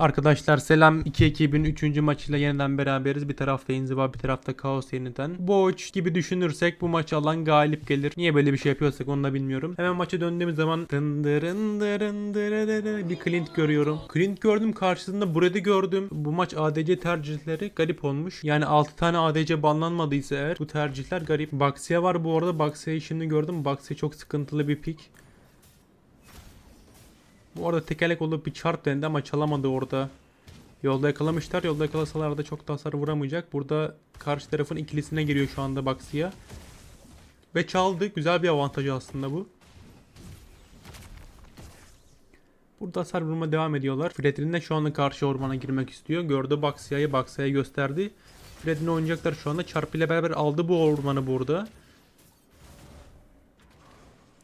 Arkadaşlar selam 2 ekibin 3. maçıyla yeniden beraberiz. Bir tarafta inziva bir tarafta kaos yeniden. Boğuç gibi düşünürsek bu maçı alan galip gelir. Niye böyle bir şey yapıyorsak onu da bilmiyorum. Hemen maça döndüğümüz zaman bir Clint görüyorum. Clint gördüm karşısında Brad'i gördüm. Bu maç ADC tercihleri garip olmuş. Yani 6 tane ADC banlanmadıysa eğer bu tercihler garip. Baxia var bu arada. Baxia'yı şimdi gördüm. Baxia çok sıkıntılı bir pick. Bu arada tekerlek olup bir çarp dendi ama çalamadı orada. Yolda yakalamışlar. Yolda yakalasalar da çok da hasar vuramayacak. Burada karşı tarafın ikilisine giriyor şu anda Baxia. Ve çaldı. Güzel bir avantajı aslında bu. Burada hasar vurma devam ediyorlar. Fredrin de şu anda karşı ormana girmek istiyor. Gördü Baxia'yı. Baxia'ya gösterdi. Fredrin oynayacaklar şu anda. Çarpı ile beraber aldı bu ormanı burada.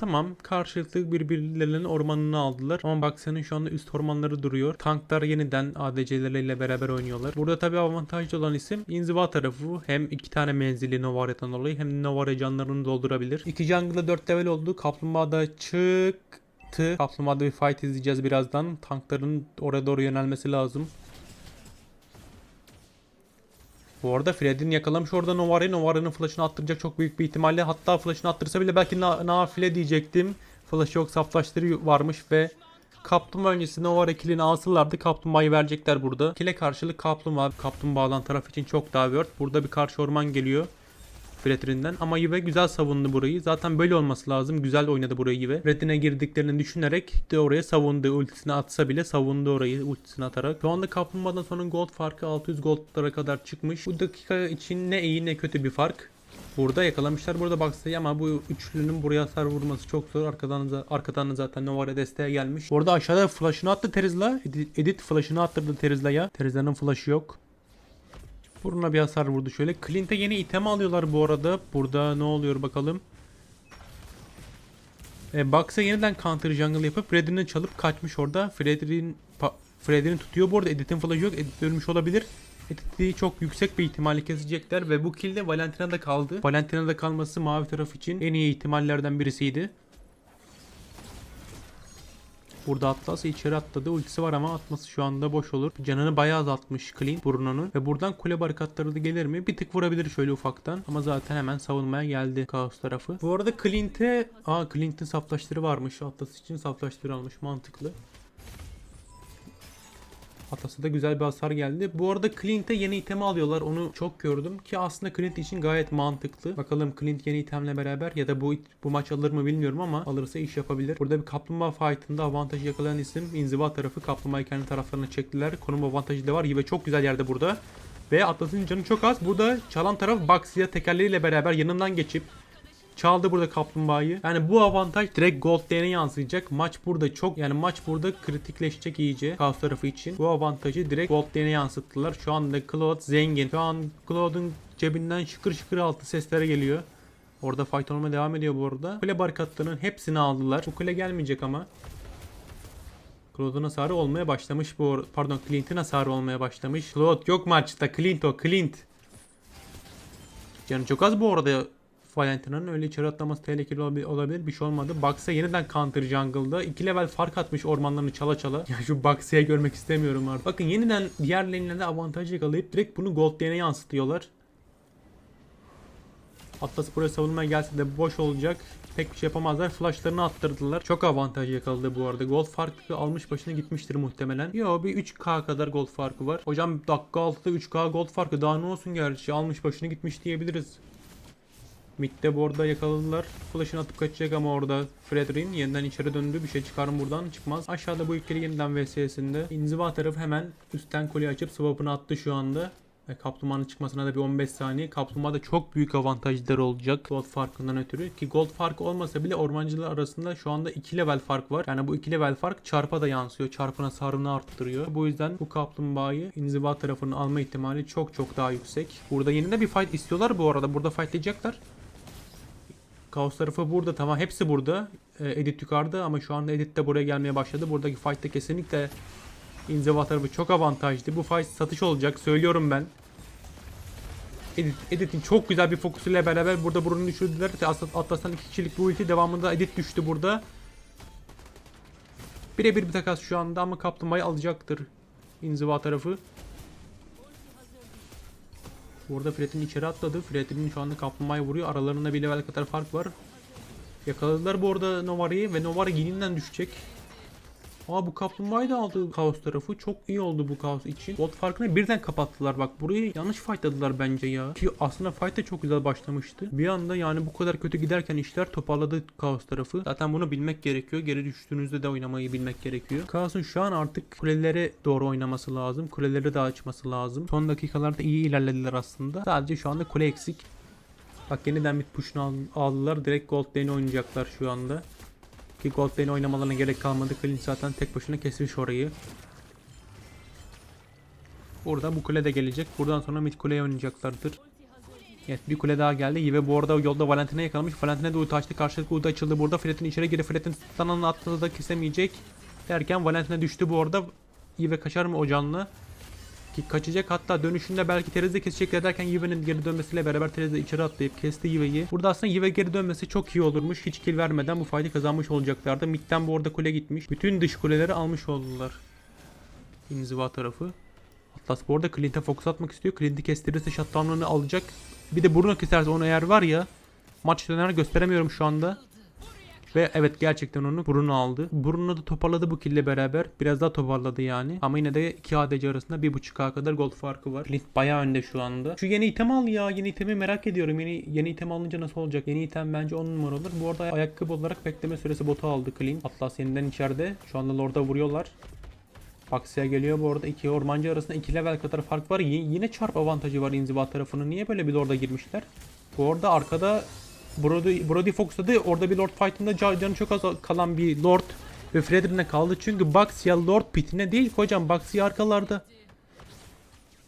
Tamam karşılıklı birbirlerinin ormanını aldılar. Ama Baksa'nın şu anda üst ormanları duruyor. Tanklar yeniden ADC'leriyle beraber oynuyorlar. Burada tabi avantajlı olan isim inziva tarafı. Hem iki tane menzili Novarya'dan dolayı hem de Novarya canlarını doldurabilir. İki jungle'da 4 level oldu. Kaplumbağa da çıktı. Kaplumbağada bir fight izleyeceğiz birazdan. Tankların oraya doğru yönelmesi lazım. Bu arada Fred'in yakalamış orada Novara'yı. Novara'nın flash'ını attıracak çok büyük bir ihtimalle. Hatta flash'ını attırsa bile belki na diyecektim. Flash yok saflaştırı varmış ve Kaplumbağa öncesi Novara killini alsalardı kaplumbağayı verecekler burada. Kile karşılık kaplumbağa. Kaplumbağalan taraf için çok daha worth. Burada bir karşı orman geliyor. Fredrin'den ama Yive güzel savundu burayı. Zaten böyle olması lazım. Güzel oynadı burayı Yive. Fredrin'e girdiklerini düşünerek de oraya savundu. Ultisini atsa bile savundu orayı ultisini atarak. Şu anda Kaplumbağa'dan sonra gold farkı 600 goldlara kadar çıkmış. Bu dakika için ne iyi ne kötü bir fark. Burada yakalamışlar burada Baksa'yı ama bu üçlünün buraya hasar vurması çok zor. Arkadan, arkadan zaten Novara desteğe gelmiş. Orada aşağıda flash'ını attı Terizla. Edit, edit flash'ını attırdı Terizla'ya. Terizla'nın flash'ı yok. Buruna bir hasar vurdu şöyle. Clint'e yeni item alıyorlar bu arada. Burada ne oluyor bakalım. E, Bucks'a yeniden counter jungle yapıp Fredrin'i çalıp kaçmış orada. Fredrin Fredrin tutuyor bu arada. Edit'in flash'ı yok. Edit ölmüş olabilir. Edit'i çok yüksek bir ihtimalle kesecekler ve bu kill de Valentina'da kaldı. Valentina'da kalması mavi taraf için en iyi ihtimallerden birisiydi. Burada Atlas içeri atladı. Ultisi var ama atması şu anda boş olur. Canını bayağı azaltmış Clint Bruno'nun. Ve buradan kule barikatları da gelir mi? Bir tık vurabilir şöyle ufaktan. Ama zaten hemen savunmaya geldi Kaos tarafı. Bu arada Clint'e... Aa Clint'in saflaştırı varmış. Atlas için saflaştırı almış. Mantıklı. Atlas'a da güzel bir hasar geldi. Bu arada Clint'e yeni itemi alıyorlar. Onu çok gördüm ki aslında Clint için gayet mantıklı. Bakalım Clint yeni itemle beraber ya da bu bu maç alır mı bilmiyorum ama alırsa iş yapabilir. Burada bir kaplumbağa fight'ında avantajı yakalayan isim inziva tarafı. Kaplumbağayı kendi taraflarına çektiler. Konum avantajı da var. Ve çok güzel yerde burada. Ve Atlas'ın canı çok az. Burada çalan taraf Baxia tekerleriyle beraber yanından geçip Çaldı burada kaplumbağayı. Yani bu avantaj direkt gold lane'e yansıyacak. Maç burada çok yani maç burada kritikleşecek iyice Kaos tarafı için. Bu avantajı direkt gold lane'e yansıttılar. Şu anda Claude zengin. Şu an Claude'un cebinden şıkır şıkır altı seslere geliyor. Orada fight olmaya devam ediyor bu arada. Kule barikatlarının hepsini aldılar. Bu kule gelmeyecek ama. Claude'un hasarı olmaya başlamış bu pardon Clint'in hasarı olmaya başlamış. Claude yok maçta. Clint o. Clint. Canı çok az bu arada Valentina'nın öyle içeri atlaması tehlikeli olabilir. Bir şey olmadı. Bucks'a yeniden counter jungle'da 2 level fark atmış ormanlarını çala çala. Ya şu Bucks'ı görmek istemiyorum artık. Bakın yeniden diğer lane'lerde avantaj yakalayıp direkt bunu gold lane'e yansıtıyorlar. Atlas buraya savunmaya gelse de boş olacak. Pek bir şey yapamazlar. Flashlarını attırdılar. Çok avantaj yakaladı bu arada. Gold farkı almış başına gitmiştir muhtemelen. Yo bir 3k kadar gold farkı var. Hocam dakika 6'da 3k gold farkı daha ne olsun gerçi almış başına gitmiş diyebiliriz. Mid'de bu yakaladılar. Flash'ını atıp kaçacak ama orada Fredrin yeniden içeri döndü. Bir şey çıkarım buradan çıkmaz. Aşağıda bu ikili yeniden VS'sinde. İnziva tarafı hemen üstten kolye açıp swap'ını attı şu anda. Ve kaplumbağanın çıkmasına da bir 15 saniye. Kaplumbağada çok büyük avantajları olacak. Gold farkından ötürü. Ki gold farkı olmasa bile ormancılar arasında şu anda 2 level fark var. Yani bu 2 level fark çarpa da yansıyor. Çarpın hasarını arttırıyor. Bu yüzden bu kaplumbağayı inziva tarafının alma ihtimali çok çok daha yüksek. Burada yeniden bir fight istiyorlar bu arada. Burada fightlayacaklar. Kaos tarafı burada tamam hepsi burada. E, edit yukarıda ama şu anda Edit de buraya gelmeye başladı. Buradaki fight'te kesinlikle inziva tarafı çok avantajlı. Bu fight satış olacak söylüyorum ben. Edit, Edit'in çok güzel bir fokusuyla beraber burada burunu düşürdüler. Atlas'tan iki kişilik bu ulti devamında Edit düştü burada. Birebir bir takas şu anda ama kaplumbağayı alacaktır. inziva tarafı. Burada Fred'in içeri atladı. Fred'in şu anda kaplumbağayı vuruyor. Aralarında bir level kadar fark var. Yakaladılar bu arada Novari'yi ve Novari yeninden düşecek. Aa bu kaplumbağayı da aldı kaos tarafı. Çok iyi oldu bu kaos için. Bot farkını birden kapattılar. Bak burayı yanlış fightladılar bence ya. Ki aslında fight de çok güzel başlamıştı. Bir anda yani bu kadar kötü giderken işler toparladı kaos tarafı. Zaten bunu bilmek gerekiyor. Geri düştüğünüzde de oynamayı bilmek gerekiyor. Kaos'un şu an artık kulelere doğru oynaması lazım. Kuleleri de açması lazım. Son dakikalarda iyi ilerlediler aslında. Sadece şu anda kule eksik. Bak yeniden mid push'unu al- aldılar. Direkt gold lane oynayacaklar şu anda. Ki gold lane oynamalarına gerek kalmadı. Clint zaten tek başına kesmiş orayı. Burada bu kule de gelecek. Buradan sonra mid kuleye oynayacaklardır. Evet bir kule daha geldi. Yive bu arada yolda Valentina yakalamış. Valentina da ulti açtı. Karşılıklı ulti açıldı burada. Fred'in içeri girdi. Fred'in stun'ını atladı da kesemeyecek. Derken Valentina düştü bu arada. Yive kaçar mı o canlı? Ki kaçacak hatta dönüşünde belki Terez'i kesecekler derken Yive'nin geri dönmesiyle beraber Terez de içeri atlayıp kesti Yive'yi. Burada aslında Yive geri dönmesi çok iyi olurmuş. Hiç kill vermeden bu fight'i kazanmış olacaklardı. Mid'den bu arada kule gitmiş. Bütün dış kuleleri almış oldular. İnziva tarafı. Atlas bu arada Clint'e fokus atmak istiyor. Clint'i kestirirse shutdown'ını alacak. Bir de Bruno keserse onu eğer var ya maç döner gösteremiyorum şu anda. Ve evet gerçekten onu Bruno aldı. Bruno da toparladı bu kille beraber. Biraz daha toparladı yani. Ama yine de 2 ADC arasında 1.5K kadar gold farkı var. Clint bayağı önde şu anda. Şu yeni item al ya. Yeni itemi merak ediyorum. Yeni yeni item alınca nasıl olacak? Yeni item bence 10 numara olur. Bu arada ayakkabı olarak bekleme süresi botu aldı Clint. Atlas yeniden içeride. Şu anda Lord'a vuruyorlar. Baksıya geliyor bu arada iki ormancı arasında 2 level kadar fark var. Y- yine çarp avantajı var inziva tarafının. Niye böyle bir Lord'a girmişler? Bu arada arkada Brody, Brody Fox'ladı. Orada bir Lord fight'ında ca- canı çok az kalan bir Lord ve Fredrin'e kaldı. Çünkü Baxia Lord pitine değil hocam. Baxia arkalarda.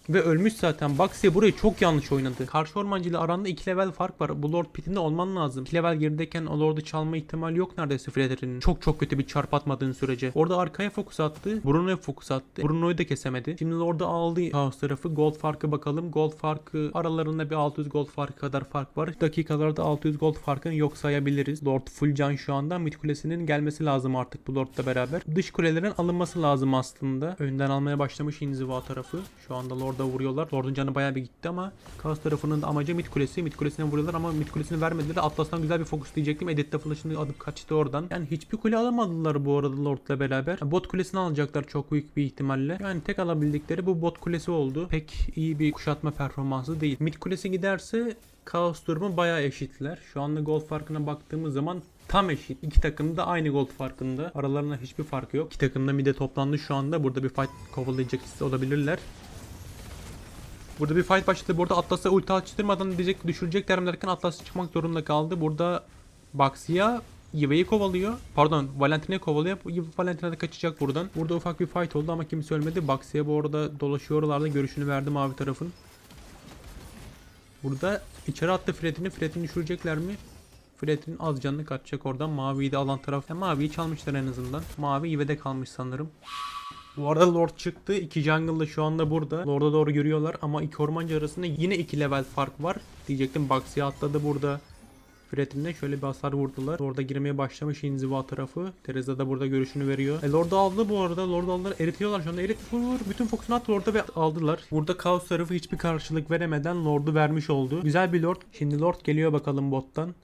Ve ölmüş zaten. Baxia burayı çok yanlış oynadı. Karşı ormancı ile aranda 2 level fark var. Bu Lord pitinde olman lazım. 2 level gerideyken o Lord'u çalma ihtimali yok neredeyse Fredrin'in. Çok çok kötü bir çarp atmadığın sürece. Orada arkaya fokus attı. Bruno'ya fokus attı. Bruno'yu da kesemedi. Şimdi Lord'u aldı Chaos tarafı. Gold farkı bakalım. Gold farkı aralarında bir 600 gold farkı kadar fark var. Dakikalarda 600 gold farkını yok sayabiliriz. Lord full can şu anda. Mid kulesinin gelmesi lazım artık bu Lord'la beraber. Dış kulelerin alınması lazım aslında. Önden almaya başlamış inziva tarafı. Şu anda Lord'a vuruyorlar. Lord'un canı bayağı bir gitti ama Chaos tarafının da amacı mid kulesi. Mid kulesine vuruyorlar ama mid kulesini vermediler. Atlas'tan güzel bir fokus diyecektim. Edit'te flash'ını alıp kaçtı oradan. Yani hiçbir kule alamadılar bu arada Lord'la beraber. Bot kulesini alacaklar çok büyük bir ihtimalle. Yani tek alabildikleri bu bot kulesi oldu. Pek iyi bir kuşatma performansı değil. Mid kulesi giderse Kaos durumu bayağı eşitler. Şu anda gol farkına baktığımız zaman tam eşit. İki takım da aynı gol farkında. Aralarında hiçbir fark yok. İki takım da mid'e toplandı şu anda. Burada bir fight kovalayacak olabilirler. Burada bir fight başladı. Burada Atlas'a ulti açtırmadan diyecek düşürecekler derken Atlas çıkmak zorunda kaldı. Burada Baxia Yive'yi kovalıyor. Pardon Valentina'yı kovalıyor. Yive Valentina da kaçacak buradan. Burada ufak bir fight oldu ama kimse ölmedi. Baxia bu arada dolaşıyorlardı. Görüşünü verdi mavi tarafın. Burada içeri attı Fred'ini. Fred'ini düşürecekler mi? Fred'in az canını kaçacak oradan. Maviyi de alan taraf. Yani maviyi çalmışlar en azından. Mavi Yive'de kalmış sanırım. Bu arada Lord çıktı. İki jungle da şu anda burada. Lord'a doğru görüyorlar ama iki ormancı arasında yine iki level fark var. Diyecektim Baxia atladı burada. Fred'inle şöyle bir hasar vurdular. Lord'a girmeye başlamış inziva tarafı. Teresa da burada görüşünü veriyor. E, Lord'u aldı bu arada. Lord'u aldılar. Eritiyorlar şu anda. Erit vur vur. Bütün fokusunu attı Lord'a ve aldılar. Burada Kaos tarafı hiçbir karşılık veremeden Lord'u vermiş oldu. Güzel bir Lord. Şimdi Lord geliyor bakalım bottan.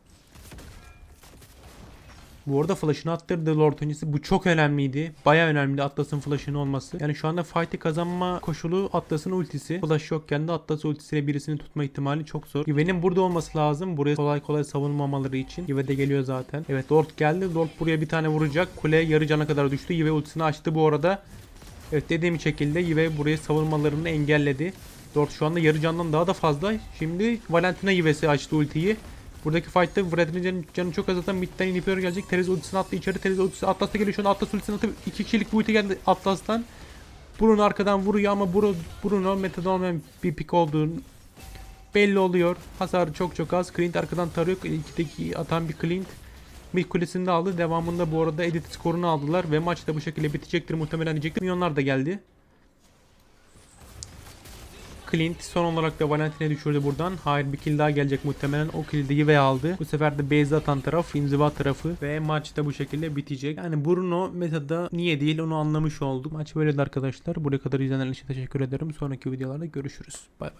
Bu arada flash'ını attırdı Lord öncesi. Bu çok önemliydi. Baya önemliydi Atlas'ın flash'ının olması. Yani şu anda fight'i kazanma koşulu Atlas'ın ultisi. Flash yokken de Atlas ultisiyle birisini tutma ihtimali çok zor. Yive'nin burada olması lazım. Buraya kolay kolay savunmamaları için. Yive de geliyor zaten. Evet Lord geldi. Lord buraya bir tane vuracak. Kule yarı cana kadar düştü. Yive ultisini açtı bu arada. Evet dediğim şekilde Yive buraya savunmalarını engelledi. Lord şu anda yarı candan daha da fazla. Şimdi Valentina Yive'si açtı ultiyi. Buradaki fight'ta Vladimir canı, canı çok azaltan midden inhibitor gelecek. Teres ultisini attı içeri. Teres ultisi Atlas'ta geliyor şu an Atlas ultisini atıp iki kişilik bir ulti geldi Atlas'tan. Bruno arkadan vuruyor ama Bruno, Bruno metada olmayan bir pik olduğu belli oluyor. Hasarı çok çok az. Clint arkadan tarıyor. İkideki atan bir Clint. Mid kulesini de aldı. Devamında bu arada edit skorunu aldılar ve maç da bu şekilde bitecektir muhtemelen diyecektim. Milyonlar da geldi. Clint son olarak da Valentin'e düşürdü buradan. Hayır bir kill daha gelecek muhtemelen. O kill'i ve aldı. Bu sefer de base atan taraf inziva tarafı ve maç da bu şekilde bitecek. Yani Bruno metada niye değil onu anlamış oldum. Maç böyleydi arkadaşlar. Buraya kadar izleyenler için teşekkür ederim. Sonraki videolarda görüşürüz. Bay bay.